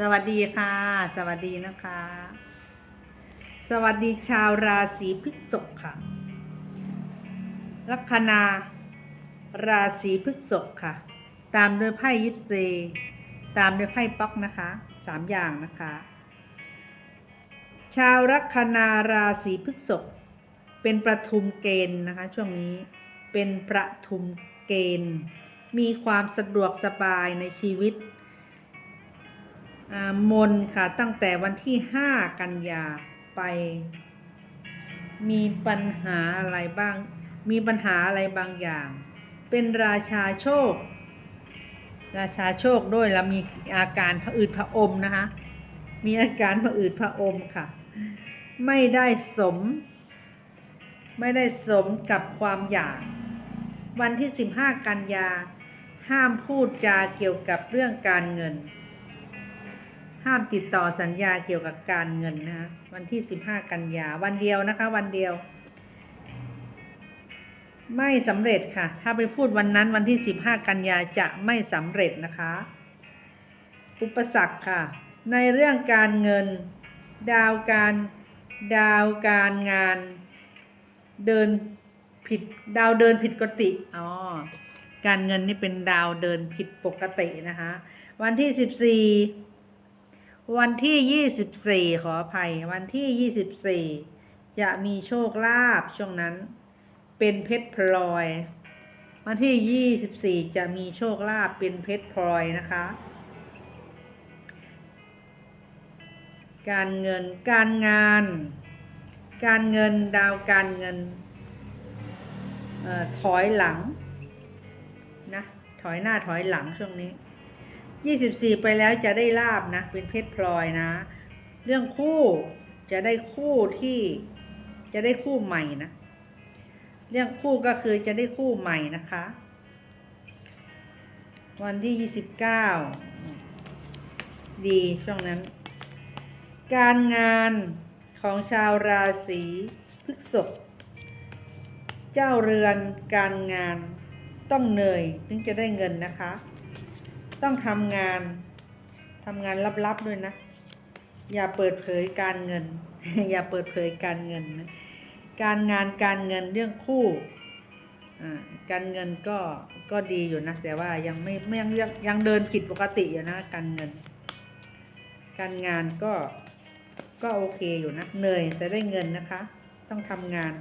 สวัสดีค่ะ สวัสดีนะคะ สวัสดีชาวราศีพฤษภค่ะ ลัคนา ราศีพฤษภค่ะ ตามด้วยไพ่ยิปซีตามด้วยไพ่ป๊อกนะคะสามอย่างนะคะ ชาวลัคนาราศีพฤษภเป็นประทุมเกณฑ์นะคะช่วงนี้เป็นประทุมเกณฑ์ มีความสะดวกสบายในชีวิต มนค่ะตั้งแต่วันที่ 5 กันยาไป มีปัญหาอะไรบ้าง มีปัญหาอะไรบางอย่าง เป็นราชาโชค ราชาโชคด้วยแล้วมีอาการผะอืดผะอมนะคะ มีอาการผะอืดผะอมค่ะ ไม่ได้สม ไม่ได้สมกับความอยาก วันที่ 15 กันยา ห้ามพูดจาเกี่ยวกับเรื่องการเงิน ห้ามติดต่อสัญญาเกี่ยวกับการเงินนะคะวันที่15กันยาวันเดียวนะคะ วันเดียว ไม่สำเร็จค่ะ ถ้าไปพูดวันนั้นวันที่15กันยาจะไม่สำเร็จนะคะ อุปสรรคค่ะ ในเรื่องการเงิน ดาวการดาวการงาน เดินผิดดาวเดินผิดปกติอ๋อการเงินนี่เป็นดาวเดินผิดปกตินะคะ วันที่14 วันที่24ขออภัย วันที่24จะมีโชคลาภช่วงนั้น เป็นเพชรพลอย วันที่24จะมีโชคลาภเป็นเพชรพลอยนะคะ การเงินการงาน การเงินดาวการเงินออถอยหลังนะถอยหน้าถอยหลังช่วงนี้ ยี่สิบสี่ไปแล้วจะได้ลาบนะ เป็นเพชรพลอยนะ เรื่องคู่จะได้คู่ที่จะได้คู่ใหม่นะ เรื่องคู่ก็คือจะได้คู่ใหม่นะคะ วันที่ยี่สิบเก้าดีช่วงนั้น การงานของชาวราศีพฤษภเจ้าเรือนการงานต้องเหนื่อยถึงจะได้เงินนะคะ ต้องทำงานทำงานลับๆด้วยนะ อย่าเปิดเผยการเงิน อย่าเปิดเผยการเงินนะการงานการเงินเรื่องคู่การเงินก็ก็ดีอยู่นะ แต่ว่ายังไม่ไม่ยังยังยังเดินผิดปกติอยู่นะการเงิน การงานก็ก็โอเคอยู่นะเหนื่อยแต่ได้เงินนะคะ ต้องทำงาน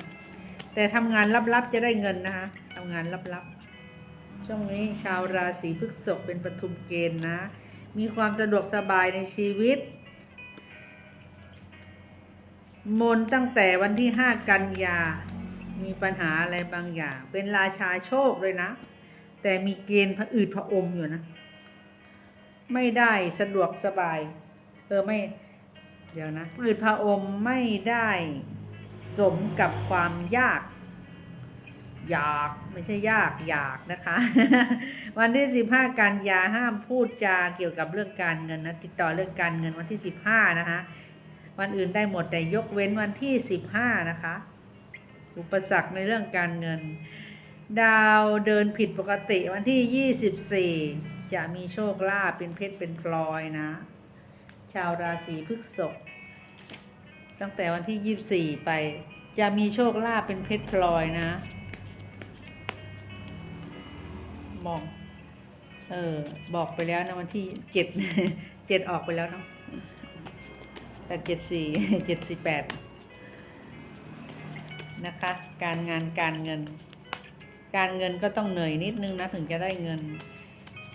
แต่ทำงานลับๆจะได้เงินนะคะทำงานลับๆ ช่วงนี้ชาวราศีพฤษภเป็นปฐุมเกณฑ์นะ มีความสะดวกสบายในชีวิต มนตั้งแต่วันที่ห้ากันยา มีปัญหาอะไรบางอย่าง เป็นราชาโชคเลยนะ แต่มีเกณฑ์ผะอืดผะอมอยู่นะ ไม่ได้สะดวกสบาย เออไม่เดี๋ยวนะอืดผะอมไม่ได้สมกับความยาก อยากไม่ใช่ยากอยากนะคะ วันที่สิบห้ากันยาห้ามพูดจาเกี่ยวกับเรื่องการเงินนะติดต่อเรื่องการเงินวันที่สิบห้านะคะวันอื่นได้หมดแต่ยกเว้นวันที่สิบห้านะคะ อุปสรรคในเรื่องการเงิน ดาวเดินผิดปกติวันที่ยี่สิบสี่จะมีโชคลาภเป็นเพชรเป็นพลอยนะ ชาวราศีพฤษภตั้งแต่วันที่ยี่สี่ไปจะมีโชคลาภเป็นเพชรพลอยนะ มอง เออ บอกไปแล้วนะวันที่เจ็ดเจ็ดออกไปแล้วเนาะแปดเจ็ดสี่เจ็ดสี่แปดนะคะ การงานการเงิน การเงินก็ต้องเหนื่อยนิดนึงนะถึงจะได้เงิน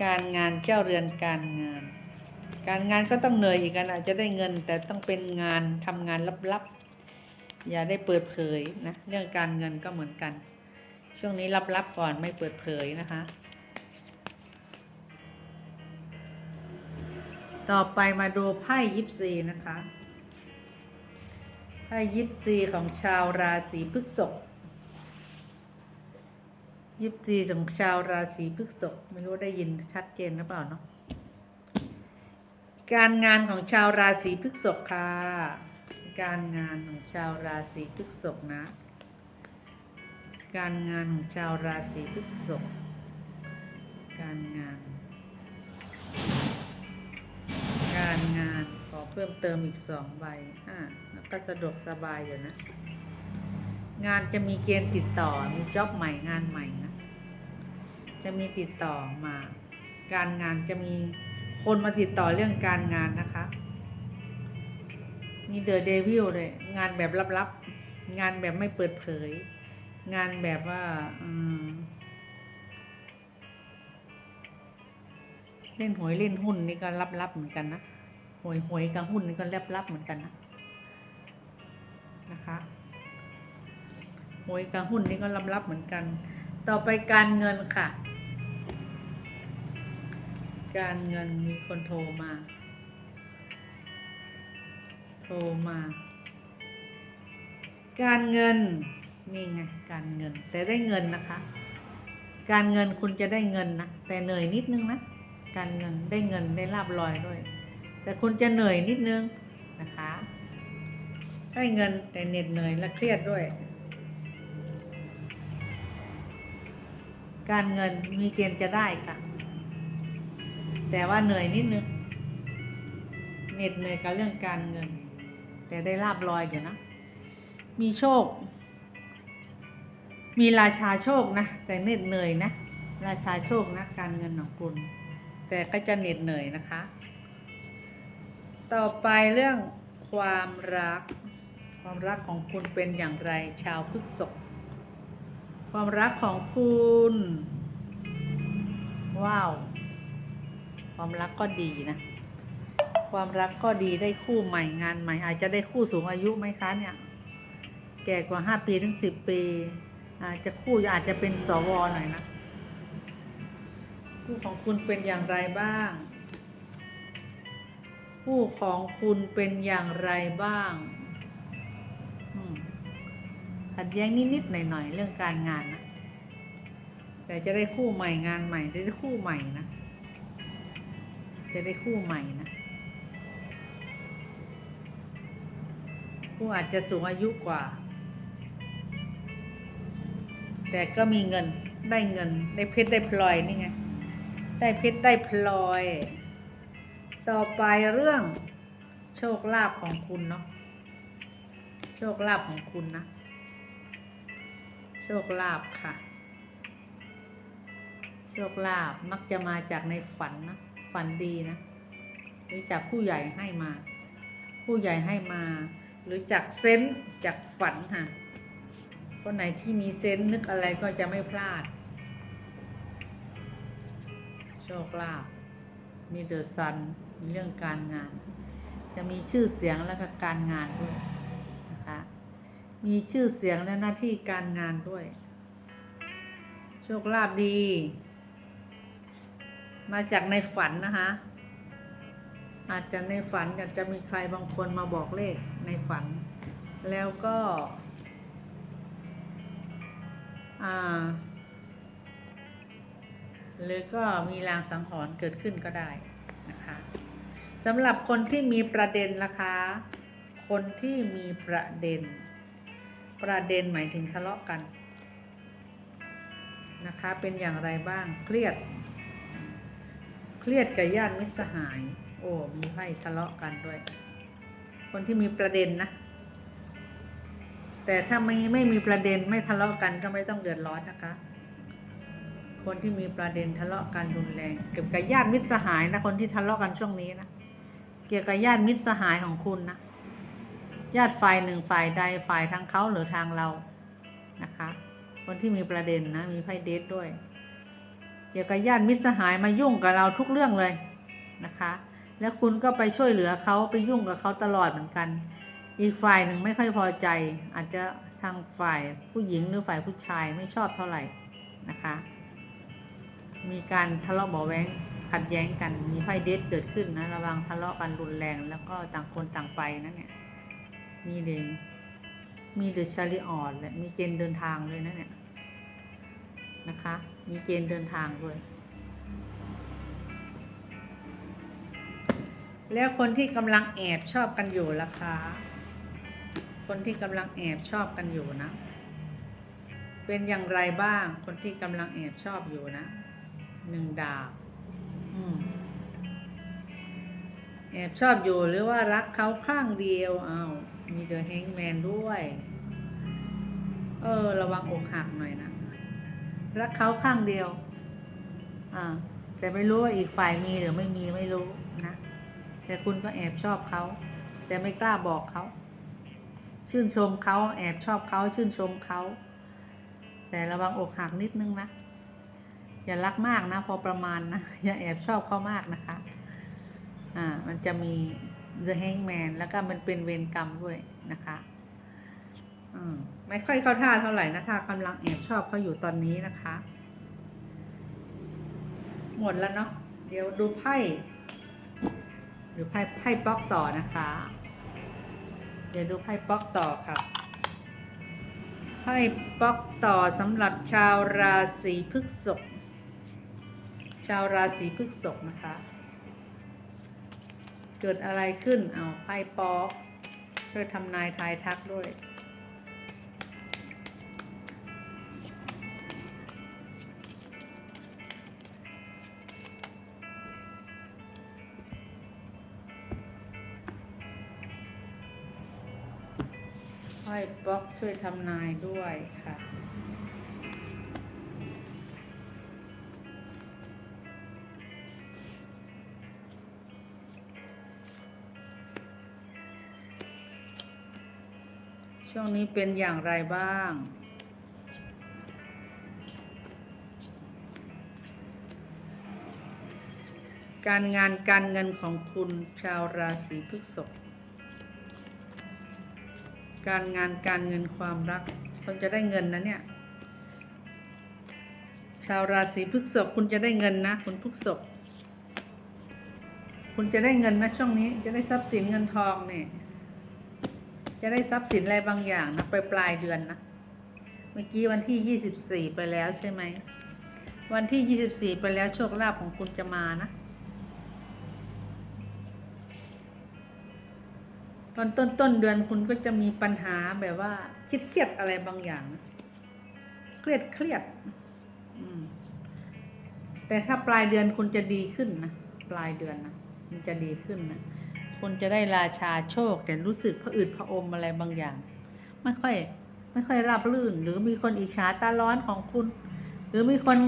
การงานเจ้าเรือนการงาน การงานก็ต้องเหนื่อยอีกกันอาจจะได้เงิน แต่ต้องเป็นงานทำงานลับๆ อย่าได้เปิดเผยนะเรื่องการเงินก็เหมือนกัน ช่วงนี้ลับๆก่อนไม่เปิดเผยนะคะ ต่อไปมาดูไพ่ยิปซีนะคะไพ่ยิปซีของชาวราศีพฤษภยิปซีของชาวราศีพฤษภไม่รู้ได้ยินชัดเจนหรือเปล่าเนาะการงานของชาวราศีพฤษภค่ะ การงานของชาวราศีพฤษภนะ การงานของชาวราศีพฤษภการงาน พิ่มเติมอีกสองใบอ่าแล้วก็สะดวกสบายอยู่นะ งานจะมีเกณฑ์ติดต่อมีจ็อบใหม่งานใหม่นะ จะมีติดต่อมา การงานจะมีคนมาติดต่อเรื่องการงานนะคะ มีเดอะเดวิลเลย งานแบบลับๆ งานแบบไม่เปิดเผย งานแบบว่าเล่นหวยเล่นหุ้นนี่ก็ลับๆเหมือนกันนะ หวยหวยกับหุ้นนี่ก็ลับเหมือนกันนะนะคะหวยกับหุ้นนี่ก็ลับๆเหมือนกัน ต่อไปการเงินค่ะ การเงินมีคนโทรมา โทรมา การเงินนี่ไงการเงิน แต่ได้เงินนะคะ การเงินคุณจะได้เงินนะแต่เหนื่อยนิดนึงนะการเงินได้เงินได้ลาบลอยด้วย แต่คุณจะเหนื่อยนิดนึงนะคะได้เงินแต่เหน็ดเหนื่อยและเครียดด้วย การเงินมีเกณฑ์จะได้ค่ะ แต่ว่าเหนื่อยนิดนึงเหน็ดเหนื่อยกับเรื่องการเงิน แต่ได้ลาบลอยอยู่นะ มีโชค มีราชาโชคนะ แต่เหน็ดเหนื่อยนะ ราชาโชคนะการเงินของคุณ แต่ก็จะเหน็ดเหนื่อยนะคะ ต่อไปเรื่องความรัก ความรักของคุณเป็นอย่างไรชาวพฤษภความรักของคุณ ว้าว ความรักก็ดีนะ ความรักก็ดีได้คู่ใหม่งานใหม่ อาจจะได้คู่สูงอายุไหมคะเนี่ย แก่กว่าห้าปีถึงสิบปี อาจจะคู่อาจจะเป็นสวหน่อยนะ คู่ของคุณเป็นอย่างไรบ้าง คู่ของคุณเป็นอย่างไรบ้างขัดแย้งนิดๆหน่อยๆเรื่องการงานนะแต่จะได้คู่ใหม่งานใหม่ได้คู่ใหม่นะ จะได้คู่ใหม่นะคู่อาจจะสูงอายุกว่า แต่ก็มีเงินได้เงิน ได้เพชรได้พลอยนี่ไง ได้เพชรได้พลอย ต่อไปเรื่องโชคลาภของคุณเนาะ โชคลาภของคุณนะ โชคลาภค่ะ โชคลาภมักจะมาจากในฝันนะ ฝันดีนะ หรือจากผู้ใหญ่ให้มา ผู้ใหญ่ให้มา หรือจากเซนจากฝันค่ะ คนไหนที่มีเซนส์นึกอะไรก็จะไม่พลาด โชคลาภมีเดอะซัน เรื่องการงาน จะมีชื่อเสียงและก็การงานด้วยนะคะ มีชื่อเสียงและหน้าที่การงานด้วย โชคลาภดี มาจากในฝันนะคะ อาจจะในฝันอาจจะมีใครบางคนมาบอกเลขในฝัน แล้วก็อ่าหรือก็มีรางสังหรณ์เกิดขึ้นก็ได้นะคะ สำหรับคนที่มีประเด็นล่ะคะ คนที่มีประเด็น ประเด็นหมายถึงทะเลาะกัน นะคะ เป็นอย่างไรบ้าง เครียด เครียดกับญาติมิตรสหาย โอ้ มีไพ่ทะเลาะกันด้วย คนที่มีประเด็นนะ แต่ถ้าไม่ไม่มีประเด็นไม่ทะเลาะกันก็ไม่ต้องเดือดร้อนนะคะคนที่มีประเด็นทะเลาะกันรุนแรงเกี่ยวกับญาติมิตรสหายนะคนที่ทะเลาะกันช่วงนี้นะ เกี่ยวกับญาติมิตรสหายของคุณนะ ญาติฝ่ายหนึ่งฝ่ายใดฝ่ายทางเขาหรือทางเรานะคะ คนที่มีประเด็นนะ มีไพ่เดทด้วย เกี่ยวกับญาติมิตรสหายมายุ่งกับเราทุกเรื่องเลยนะคะ แล้วคุณก็ไปช่วยเหลือเขาไปยุ่งกับเขาตลอดเหมือนกัน อีกฝ่ายหนึ่งไม่ค่อยพอใจ อาจจะทางฝ่ายผู้หญิงหรือฝ่ายผู้ชายไม่ชอบเท่าไหร่นะคะ มีการทะเลาะเบาะแว้ง ขัดแย้งกันมีไพ่เดทเกิดขึ้นนะระวังทะเลาะกันรุนแรงแล้วก็ต่างคนต่างไปนะเนี่ยมีเดงมีเดชาริออดและมีเกณฑ์เดินทางเลยนะเนี่ยนะคะ มีเกณฑ์เดินทางด้วย แล้วคนที่กำลังแอบชอบกันอยู่ล่ะคะคนที่กำลังแอบชอบกันอยู่นะ เป็นอย่างไรบ้างคนที่กำลังแอบชอบอยู่นะหนึ่งดาบ แอบชอบอยู่หรือว่ารักเขาข้างเดียวอ้าวมีเดอะแฮงแมนด้วย เออ ระวังอกหักหน่อยนะ รักเขาข้างเดียว อ่า แต่ไม่รู้ว่าอีกฝ่ายมีหรือไม่มีไม่รู้นะ แต่คุณก็แอบชอบเขา แต่ไม่กล้าบอกเขา ชื่นชมเขา แอบชอบเขา ชื่นชมเขา แต่ระวังอกหักนิดนึงนะ อย่ารักมากนะ พอประมาณนะ อย่าแอบชอบเขามากนะคะ อ่า มันจะมี The Hangman แล้วก็มันเป็นเวรกรรมด้วยนะคะอืมไม่ค่อยเข้าท่าเท่าไหร่นะถ้ากำลังแอบชอบเขาอยู่ตอนนี้นะคะ หมดแล้วเนาะเดี๋ยวดูไพ่หรือไพ่ไพ่ป๊อกต่อนะคะ เดี๋ยวดูไพ่ป๊อกต่อค่ะไพ่ป๊อกต่อสำหรับชาวราศีพฤษภ ชาวราศีพฤษภนะคะ เกิดอะไรขึ้น เอาไพ่ปอกช่วยทำนายทายทักด้วย ไพ่ป๊อกช่วยทำนายด้วยค่ะ ช่วงนี้เป็นอย่างไรบ้าง การงานการเงินของคุณชาวราศีพฤษภการงานการเงินความรักคุณจะได้เงินนะเนี่ย ชาวราศีพฤษภคุณจะได้เงินนะคุณพฤษภคุณจะได้เงินนะช่วงนี้จะได้ทรัพย์สินเงินทองเนี่ย จะได้ทรัพย์สินอะไรบางอย่างนะไปปลายเดือนนะ เมื่อกี้วันที่ยี่สิบสี่ไปแล้วใช่ไหม วันที่ยี่สิบสี่ไปแล้วโชคลาภของคุณจะมานะ ตอนต้นต้นเดือนคุณก็จะมีปัญหาแบบว่าเครียดเครียดอะไรบางอย่างนะเครียดเครียด อืม แต่ถ้าปลายเดือนคุณจะดีขึ้นนะ ปลายเดือนนะ มันจะดีขึ้นนะ คุณจะได้ราชาโชค แต่รู้สึกผะอืดผะอมอะไรบางอย่าง ไม่ค่อย ไม่ค่อยราบรื่น หรือมีคนอิจฉาตาร้อนของคุณ หรือมีคน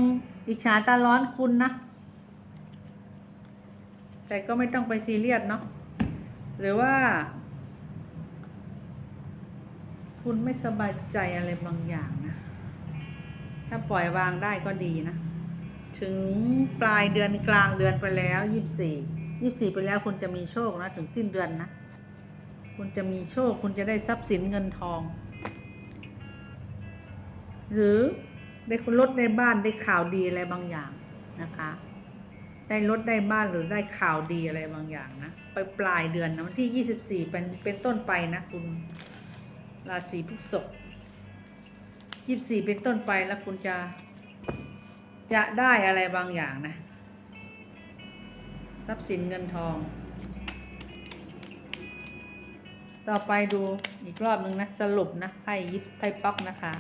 อิจฉาตาร้อนคุณนะ แต่ก็ไม่ต้องไปซีเรียสเนาะหรือว่า คุณไม่สบายใจอะไรบางอย่างนะ ถ้าปล่อยวางได้ก็ดีนะ ถึงปลายเดือนกลางเดือนไปแล้วยี่สิบสี่ ยี่สี่ไปแล้วคุณจะมีโชคนะ ถึงสิ้นเดือนนะ คุณจะมีโชค คุณจะได้ทรัพย์สินเงินทอง หรือได้รถได้บ้านได้ข่าวดีอะไรบางอย่างนะคะ ได้รถได้บ้านหรือได้ข่าวดีอะไรบางอย่างนะไปปลายเดือนนะวันที่ยี่สิบสี่เป็นเป็นต้นไปนะคุณราศีพฤษภยี่สิบสี่เป็นต้นไปแล้วคุณจะจะได้อะไรบางอย่างนะ ทรัพย์สินเงินทอง ต่อไปดูอีกรอบหนึ่งนะ สรุปนะไพ่ยิบไพ่ป๊อกนะคะ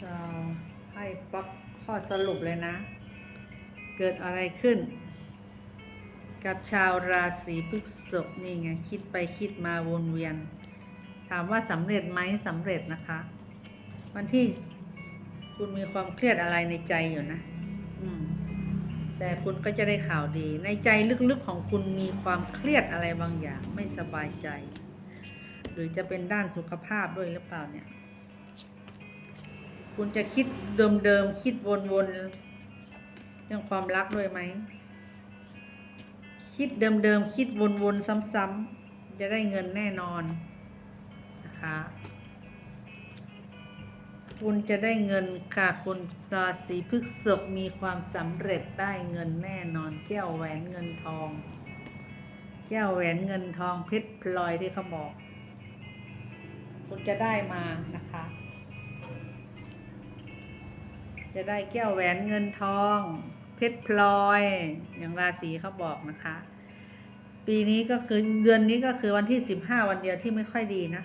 ชาวไพ่ป๊อกข้อสรุปเลยนะ เกิดอะไรขึ้น กับชาวราศีพฤษภนี่ไง คิดไปคิดมาวนเวียน ถามว่าสำเร็จไหมสำเร็จนะคะ วันที่คุณมีความเครียดอะไรในใจอยู่นะ อืม แต่คุณก็จะได้ข่าวดี ในใจลึกๆของคุณมีความเครียดอะไรบางอย่าง ไม่สบายใจ หรือจะเป็นด้านสุขภาพด้วยหรือเปล่าเนี่ย คุณจะคิดเดิมๆ คิดวนๆ เรื่องความรักด้วยไหม คิดเดิมๆ คิดวนๆ ซ้ำๆ จะได้เงินแน่นอนนะคะ คุณจะได้เงินค่ะคุณราศีพฤษภมีความสำเร็จได้เงินแน่นอน แก้วแหวนเงินทอง แก้วแหวนเงินทองเพชรพลอยที่เขาบอก คุณจะได้มานะคะ จะได้แก้วแหวนเงินทอง เพชรพลอย อย่างราศีเขาบอกนะคะ ปีนี้ก็คือเดือนนี้ก็คือวันที่สิบห้าวันเดียวที่ไม่ค่อยดีนะ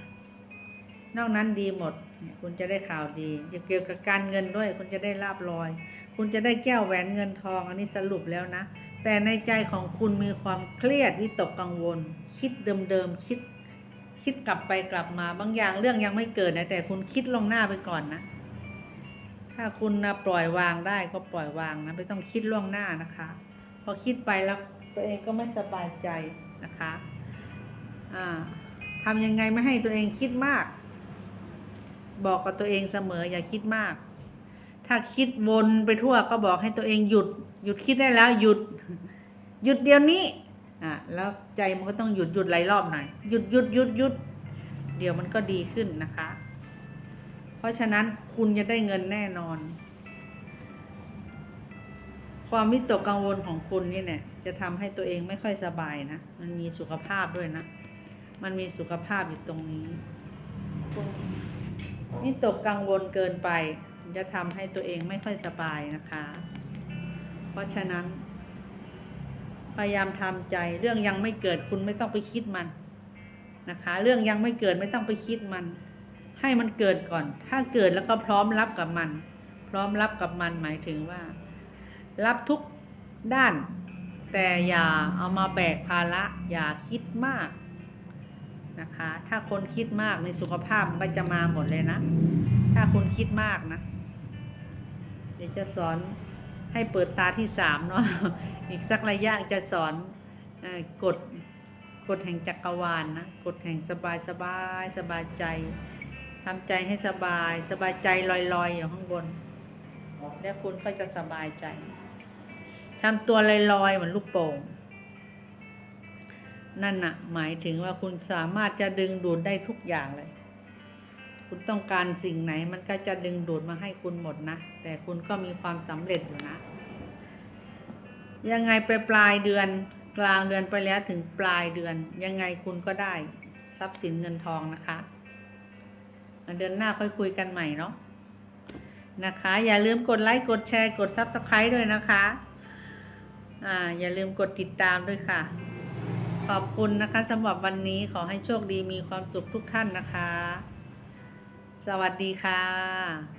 นอกนั้นดีหมด คุณจะได้ข่าวดีเกี่ยวกับการเงินด้วย คุณจะได้ลาบลอย คุณจะได้แก้วแหวนเงินทอง อันนี้สรุปแล้วนะ แต่ในใจของคุณมีความเครียดวิตกกังวล คิดเดิมๆคิดคิดกลับไปกลับมาบางอย่างเรื่องยังไม่เกิดนะแต่คุณคิดลงหน้าไปก่อนนะ ถ้าคุณนะปล่อยวางได้ก็ปล่อยวางนะไม่ต้องคิดล่วงหน้านะคะ พอคิดไปแล้วตัวเองก็ไม่สบายใจนะคะอ่าทำยังไงไม่ให้ตัวเองคิดมาก บอกกับตัวเองเสมออย่าคิดมาก ถ้าคิดวนไปทั่วก็บอกให้ตัวเองหยุด หยุดคิดได้แล้วหยุด หยุดเดี๋ยวนี้อะแล้วใจมันก็ต้องหยุดหยุดหลายรอบหน่อยหยุดหยุดหยุดหยุดเดี๋ยวมันก็ดีขึ้นนะคะ ราะฉะนั้นคุณจะได้เงินแน่นอน ความวิตกกังวลของคุณนี่เนี่ยจะทำให้ตัวเองไม่ค่อยสบายนะ มันมีสุขภาพด้วยนะ มันมีสุขภาพอยู่ตรงนี้คุณวิตกกังวลเกินไป จะทำให้ตัวเองไม่ค่อยสบายนะคะ เพราะฉะนั้น พยายามทำใจเรื่องยังไม่เกิดคุณไม่ต้องไปคิดมันนะคะ เรื่องยังไม่เกิดไม่ต้องไปคิดมัน ให้มันเกิดก่อน ถ้าเกิดแล้วก็พร้อมรับกับมัน พร้อมรับกับมันหมายถึงว่า รับทุกด้าน แต่อย่าเอามาแบกภาระ อย่าคิดมากนะคะ ถ้าคนคิดมากในสุขภาพมันก็จะมาหมดเลยนะ ถ้าคุณคิดมากนะ เดี๋ยวจะสอนให้เปิดตาที่สามเนาะ อีกสักระยะจะสอนกฎกฎแห่งจักรวาลนนะ กฎแห่งสบายสบายสบายใจ ทำใจให้สบาย สบายใจลอยๆอยู่ข้างบน แล้วคุณก็จะสบายใจทำตัวลอยๆเหมือนลูกโป่ง นั่นน่ะ หมายถึงว่าคุณสามารถจะดึงดูดได้ทุกอย่างเลย คุณต้องการสิ่งไหนมันก็จะดึงดูดมาให้คุณหมดนะ แต่คุณก็มีความสำเร็จอยู่นะ ยังไงไปปลายเดือนกลางเดือนไปแล้วถึงปลายเดือน ยังไงคุณก็ได้ ทรัพย์สินเงินทองนะคะ เดือนหน้าค่อยคุยกันใหม่เนาะนะคะ อย่าลืมกดไลค์กดแชร์กด Subscribe ด้วยนะคะอ่าอย่าลืมกดติดตามด้วยค่ะ ขอบคุณนะคะสำหรับวันนี้ขอให้โชคดีมีความสุขทุกท่านนะคะ สวัสดีค่ะ